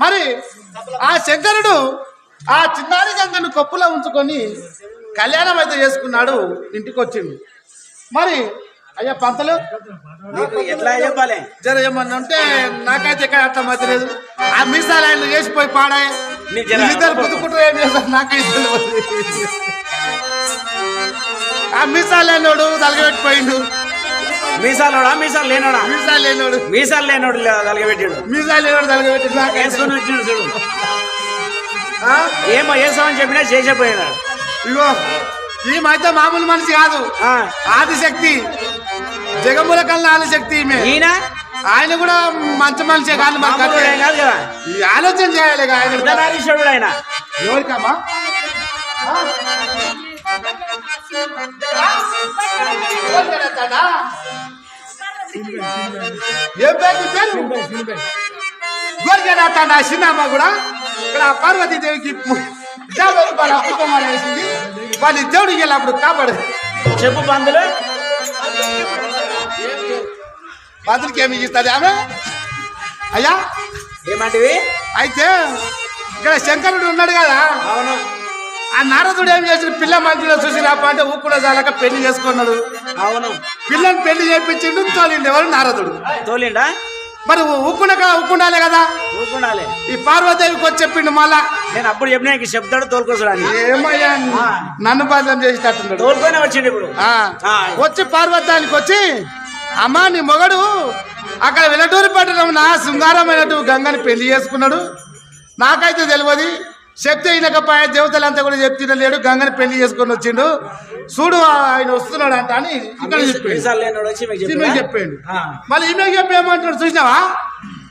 మరి ఆ శంకరుడు ఆ చిన్నారి గంగను కప్పులో ఉంచుకొని కళ్యాణం అయితే చేసుకున్నాడు ఇంటికి వచ్చిండు మరి అయ్యా పంతలు? ఎట్లా చెప్పాలి? జర ఏమన్నా అంటే నాకైతే ఇక్కడ అర్థం అయితే లేదు ఆ మీసాలు ఆయన చేసిపోయి పాడాయి. జర- ఇద్దరు ఏం చేస్తారు నాకైతే ఆ మీసాలు లేనోడు తలగబెట్టిపోయిండు. మీసాలోడా? మీసాలు లేనోడా? మీసాలు లేనోడు. మీసాలు లేనోడు తలగబెట్టాడు. మీసాలు లేనోడు తలగబెట్టి నాకైతే వేసుకొని వచ్చిండు చూడు? ఏమో వేసామని చెప్పినా చేసేపోయినాడు ఇగో ఈ మధ్య మామూలు మనిషి కాదు. ఆ, ఆదిశక్తి. జగముల కల్లా ఆదిశక్తి ఈయన? ఆయన కూడా మంచి మనిషే కాదు ఈ ఆలోచన చేయాలి ఆయన. ఎవరికమ్మా? ఏం పేరు నీ పేరు చిన్నమ్మ కూడా ఇక్కడ పార్వతీదేవికి రూపాయల వేసింది వాళ్ళ దేవుడికి వెళ్ళినప్పుడు కాపాడు చెప్పు పందులు మంత్రికి ఏమి ఇస్తుంది ఆమె? అయ్యా? ఏమంటివి? అయితే ఇక్కడ శంకరుడు ఉన్నాడు కదా. అవును. ఆ నారదుడు ఏం చేసిన పిల్ల మంచిగా చూసి రాప అంటే ఊకుండా చాలక పెళ్ళి చేసుకున్నాడు. అవును. పిల్లని పెళ్ళి చేయించిండు తోలిండు ఎవరు నారదుడు? తోలిండా? మరి ఊకుండా ఊకుండాలే కదా? ఊరుకుండాలి ఈ పార్వదేవికి వచ్చి చెప్పిండు మళ్ళా. నేను అప్పుడు చెప్పిన చెప్తాడు తోలుకోసడానికి ఏమయ్యా. నన్ను బాధ్యం చేసేటట్టున్నాడు. తోలుకొని వచ్చిండు ఇప్పుడు. వచ్చి పార్వతానికి వచ్చి అమ్మా నీ మొగడు అక్కడ వెలటూరు పట్టణం నా శృంగారమైనట్టు గంగని పెళ్ళి చేసుకున్నాడు. నాకైతే తెలియదు. శక్తి అయినకపోయా దేవతలంతా కూడా చెప్తున్న లేడు గంగని పెళ్ళి చేసుకొని వచ్చిండు. చూడు ఆయన వస్తున్నాడు అంట అని ఇక్కడ చెప్పిండు? చెప్పిండు. మళ్ళీ ఈమె చెప్పేమంటాడు చూసినావా?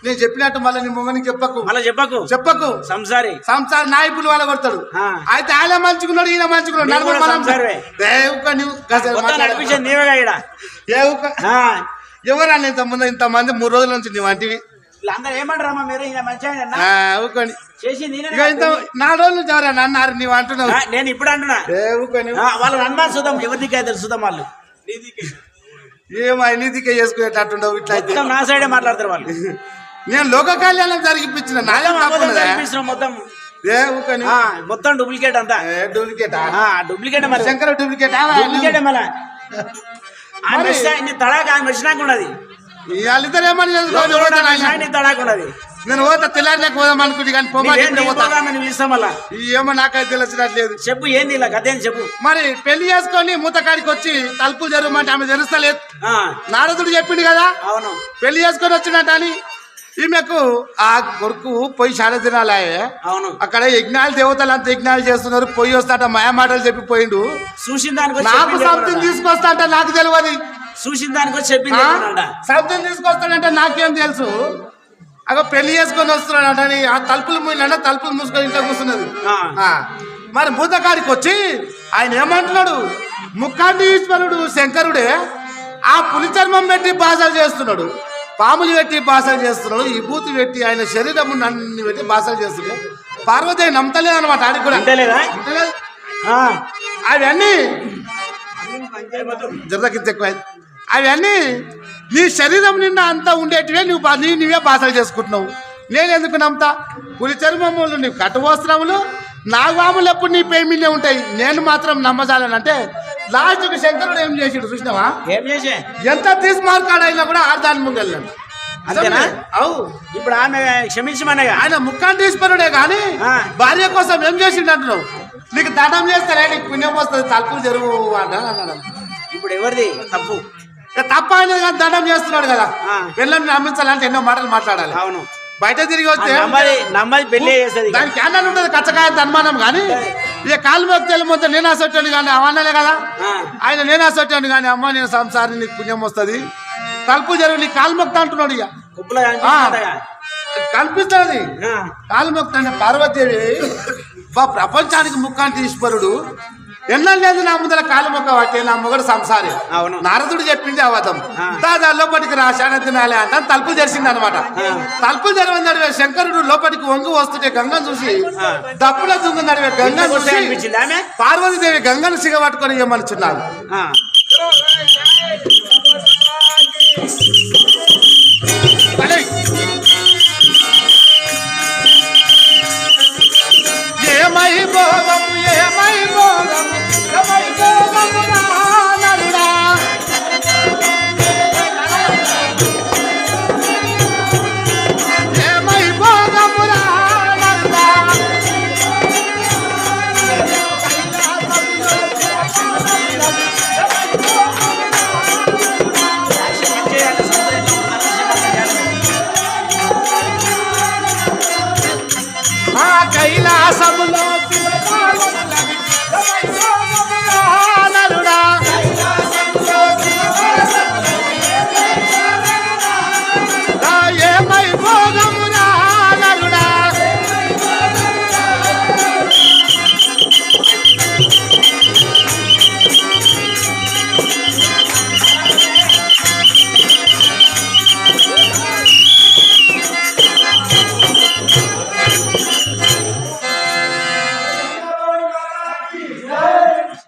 నేను చెప్పినట్టు మళ్ళీ నీ మొగనికి చెప్పకు. మళ్ళా చెప్పకు? చెప్పకు. సంసారి. సంసార నాయకులు వాళ్ళ కొడతాడు. అయితే ఆయన మంచుకున్నాడు ఈయన మంచుకున్నాడు. నలుగురు మనం-. ఎవరన్నా ఇంత ముందు ఇంత మంది మూడు రోజుల నుంచి నువ్వు అంటివి వీళ్ళందరూ ఏమంటారమ్మా మీరు? ఈయన మంచిగా ఆ, ఊకొని చేసి నేనే ఇక ఇంత నాలుగు రోజుల ఎవరన్నా అన్నారు నువ్వు అంటున్నావు. ఆ, నేను ఇప్పుడు అంటున్నా. దేవుకొని ఆ, వాళ్ళు అనుమానం చూద్దాం. ఎవరి దిక్కు అయితే చూద్దాం వాళ్ళు. ఏమో నీతికే చేసుకునేటట్టుండవు ఇట్లా అయితే. మొత్తం నా సైడే మాట్లాడతారు వాళ్ళు. నేను లోక కళ్యాణం జరిగిపించిన నాయం మొత్తం తప్పున్నదా కనిపిస్తున్నాం మొత్తం. దేవుకొని ఆ, మొత్తం డూప్లికేట్ అంతా. డూప్లికేటా? ఆ, డూప్లికేట్ మరి. శంకర డూప్లికేటా? డూప్లికేట్ మళ్ళా. ఆ మరి- మెషిన్ నీ తడాక ఆ మెషినాక ఉన్నది. వాళ్ళిద్దరు ఏమని చేసుకోవాలి నేను పోతా తెల్లారినాక పోదాం అనుకుంది కానీ ఈ ఏమో నాకైతే తెలిసినట్లేదు. చెప్పు ఏంది ఇలా చెప్పు. మరి పెళ్ళి చేసుకొని మూతకాడికి వచ్చి తలుపులు జరగమంటే ఆమె తెలుస్తలేదు. నారదుడు చెప్పిండు కదా? అవును. పెళ్ళి చేసుకొని వచ్చినట్టు అని. ఈమెకు ఆ కొడుకు పోయి చాలా తినాలే అవును. అక్కడ యజ్ఞాలు దేవతలు అంత యజ్ఞాలు చేస్తున్నారు పోయి వస్తాట మాయ మాటలు చెప్పి పోయిండు. చూసిన దానికి నాకు సంథింగ్? తీసుకొస్తా అంటే నాకు తెలియదు. చూసిన దానికి వచ్చి చెప్పింది? సంథింగ్ తీసుకొస్తాడంటే నాకేం తెలుసు? అగో పెళ్ళి చేసుకొని వస్తున్నాడు అని ఆ తలుపులు మూలంటే తలుపులు మూసుకొని ఇంట్లో కూర్చున్నది. మరి భూతకాడికి వచ్చి ఆయన ఏమంటున్నాడు? ముక్కాంటి ఈశ్వరుడు శంకరుడే ఆ పులి చర్మం పెట్టి భాషలు చేస్తున్నాడు. పాములు పెట్టి భాషలు చేస్తున్నాడు. ఈ బూతి పెట్టి ఆయన శరీరం అన్ని పెట్టి భాషలు చేస్తున్నాడు. పార్వతి నమ్మతలేదు అనమాట ఆడికి కూడా. అవన్నీ జరదకి ఎక్కువ అవన్నీ నీ శరీరం నిన్న అంతా ఉండేటివే నువ్వు నీ నువ్వే భాషలు చేసుకుంటున్నావు. నేను ఎందుకు నమ్ముతా? పులి చర్మములు నీ కట్టువస్త్రములు నాగవాములు ఎప్పుడు నీ పేమిలే ఉంటాయి. నేను మాత్రం నమ్మజాలనంటే లాస్ట్కి శంకరుడు ఏం చేసాడు చూసినావా? ఏం చేసే? ఎంత తీసి మార్కాడైనా కూడా ఆర్దాని ముందు వెళ్ళాడు అంతేనా? అవు ఇప్పుడు ఆమె క్షమించమనగా? ఆయన ముక్కాంటీశ్వరుడే కానీ. భార్య కోసం ఏం చేసిండు అంటున్నావు? నీకు దండం చేస్తారా నీకు పుణ్యం వస్తుంది తలుపులు జరుగు అంట అన్నాడు. ఇప్పుడు ఎవరిది? తప్పు. తప్ప ఆయన దండం చేస్తున్నాడు కదా. పిల్లల్ని నమ్మించాలంటే ఎన్నో మాటలు మాట్లాడాలి. అవును. బయట తిరిగి వస్తే. దానికి క్యాన్లు ఉంటుంది కచ్చకాయ అనుమానం కానీ ఇక కాలు తెలియ మొత్తం నేను అసొట్టాను కానీ అవన్నలే కదా. ఆయన నేను అసొట్టాను కానీ అమ్మ నేను సంసారం నీకు పుణ్యం వస్తుంది. తలుపు జరుగు నీకు కాలు మొక్తా అంటున్నాడు ఇక. కనిపిస్తుంది. కాలు మొక్కుతాను పార్వతీదేవి బా ప్రపంచానికి ముక్కాంటి ఈశ్వరుడు. ఎన్నో లేదు నా ముందర కాలు మొక్క పట్టే నా మొగడు సంసారి అవును. నారదుడు చెప్పింది అవతం ఆ. దాదా లోపలికి రా శాన తినాలి అంట తలుపులు తెరిచింది అనమాట. తలుపులు తెరవని నడివే శంకరుడు లోపలికి వంగి వస్తుంటే గంగను చూసి. దప్పుల దుంగ నడివే వస్తే చూసి పార్వతీదేవి గంగను సిగబట్టుకొని ఇవ్వమనుచున్నాడు ఆ. కైలాసములో